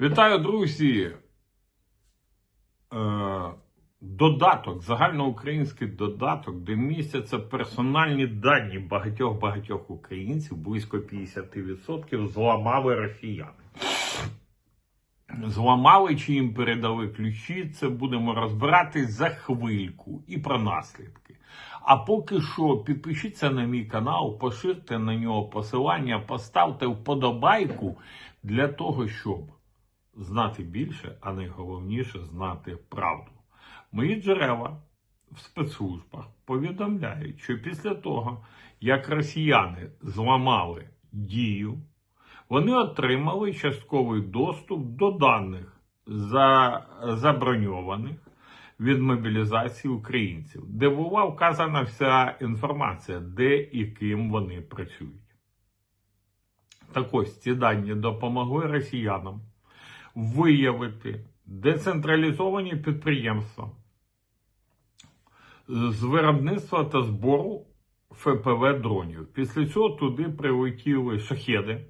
Вітаю, друзі! Е, додаток, загальноукраїнський додаток, де містяться персональні дані багатьох-багатьох українців, близько 50% зламали росіяни. Зламали чи їм передали ключі, це будемо розбиратись за хвильку і про наслідки. А поки що підпишіться на мій канал, поширте на нього посилання, поставте вподобайку для того, щоб знати більше, а найголовніше знати правду. Мої джерела в спецслужбах повідомляють, що після того, як росіяни зламали дію, вони отримали частковий доступ до даних за, заброньованих від мобілізації українців, де була вказана вся інформація, де і ким вони працюють. Так ось ці дані допомогли росіянам виявити децентралізовані підприємства з виробництва та збору ФПВ дронів. Після цього туди прилетіли шахеди.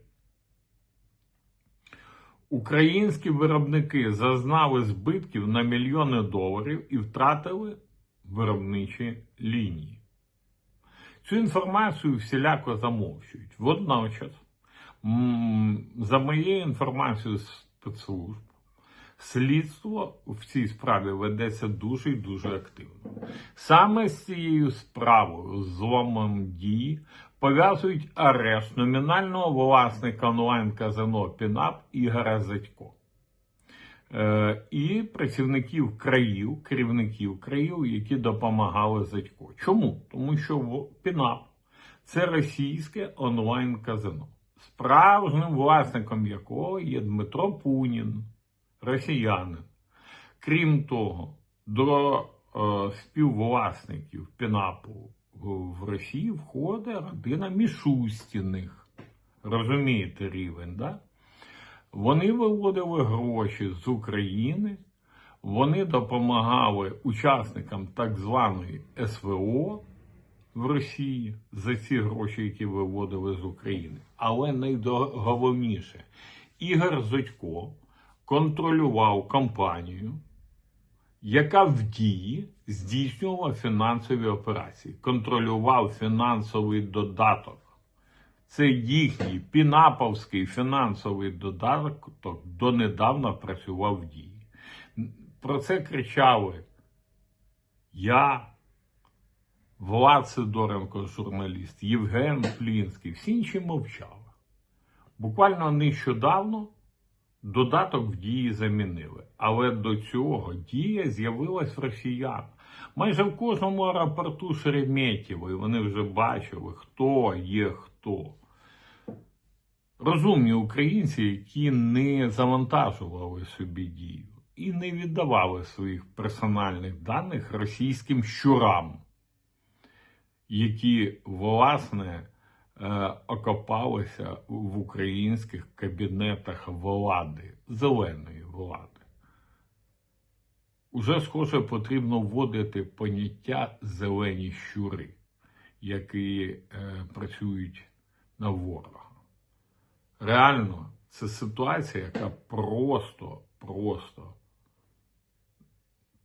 Українські виробники зазнали збитків на мільйони доларів і втратили виробничі лінії. Цю інформацію всіляко замовчують. Водночас, за моєю інформацією спецслужб, слідство в цій справі ведеться дуже і дуже активно. Саме з цією справою, зломом дії, пов'язують арешт номінального власника онлайн-казино Пінап Ігоря Зятько. Е, і працівників країв, керівників країв, які допомагали Зятько. Чому? Тому що Пінап це російське онлайн-казино, справжнім власником якого є Дмитро Пунін, росіянин. Крім того, до е, співвласників Пінапу в- Росії входить родина Мішустіних. Розумієте рівень, да? Вони виводили гроші з України, вони допомагали учасникам так званої СВО в Росії за ці гроші, які виводили з України. Але найголовніше, Ігор Зодько контролював компанію, яка в дії здійснювала фінансові операції, контролював фінансовий додаток. Це їхній пінаповський фінансовий додаток донедавна працював в дії. Про це кричали я, Влад Сидоренко, журналіст, Євген Плінський, всі інші мовчали. Буквально нещодавно додаток в дії замінили. Але до цього дія з'явилась росіян. Майже в кожному аеропорту Шереметьєво, і вони вже бачили, хто є хто. Розумні українці, які не завантажували собі дію і не віддавали своїх персональних даних російським щурам, які, власне, е, окопалися в українських кабінетах влади, зеленої влади. Уже схоже потрібно вводити поняття зелені щури, які е, працюють на ворога. Реально, це ситуація, яка просто, просто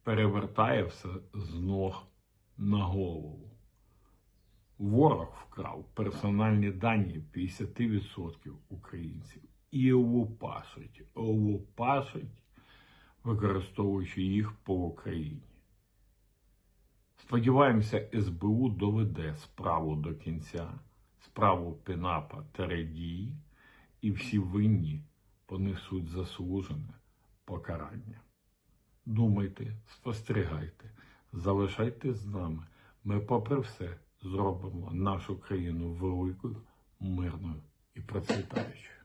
перевертає все з ног на голову. Ворог вкрав персональні дані 50% українців і лупашить, лупашить, використовуючи їх по Україні. Сподіваємося, СБУ доведе справу до кінця, справу Пінапа та Редії, і всі винні понесуть заслужене покарання. Думайте, спостерігайте, залишайтесь з нами. Ми, попри все, зробимо нашу країну великою, мирною і процвітаючою.